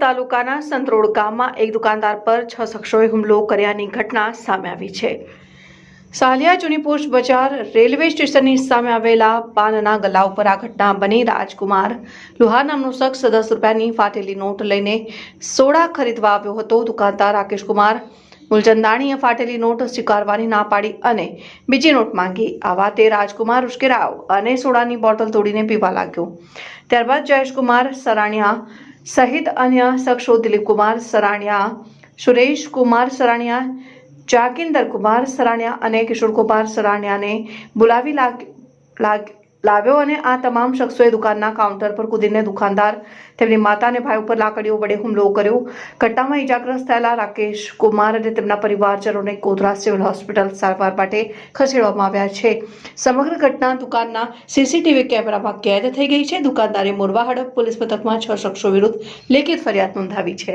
તાલુકાના સંતરોડ ગામમાં એક દુકાનદાર પર છ શખ્સોએ હુમલો કર્યાની ઘટના સામે આવી છે. સાલિયા જૂની પોસ્ટ બજાર રેલવે સ્ટેશનની સામે આવેલા પાનના ગલા ઉપર આ ઘટના બની. રાજકુમાર લુહાર નામનો શખ્સ દસ રૂપિયાની ફાટેલી નોટ લઈને સોડા ખરીદવા આવ્યો હતો. દુકાનદાર રાકેશકુમાર મુલચંદાણીએ ફાટેલી નોટ સ્વીકારવાની ના પાડી અને બીજી નોટ માંગી. આ વાતે રાજકુમાર ઉશ્કેરાવ અને સોડાની બોટલ તોડીને પીવા લાગ્યો. ત્યારબાદ જયેશકુમાર સરાણિયા સહિત અન્ય શખ્સો દિલીપકુમાર સરાણિયા સુરેશ કુમાર સરાણિયા જાકિંદર કુમાર સરાણિયા અને કિશોરકુમાર સરાણિયાને બોલાવી લાગ લાગ લાવ્યો અને આ તમામ શખ્સોએ દુકાનના કાઉન્ટર પર કૂદીને દુકાનદાર, તેમની માતા અને ભાઈ ઉપર લાકડીઓ વડે હુમલો કર્યો. ઘટનામાં ઇજાગ્રસ્ત થયેલા રાકેશ કુમાર અને તેમના પરિવારજનોને ગોધરા સિવિલ હોસ્પિટલ સારવાર માટે ખસેડવામાં આવ્યા છે. સમગ્ર ઘટના દુકાનના સીસીટીવી કેમેરામાં કેદ થઈ ગઈ છે. દુકાનદારે મોરવા હડપ પોલીસ મથકમાં છ શખ્સો વિરુદ્ધ લેખિત ફરિયાદ નોંધાવી છે.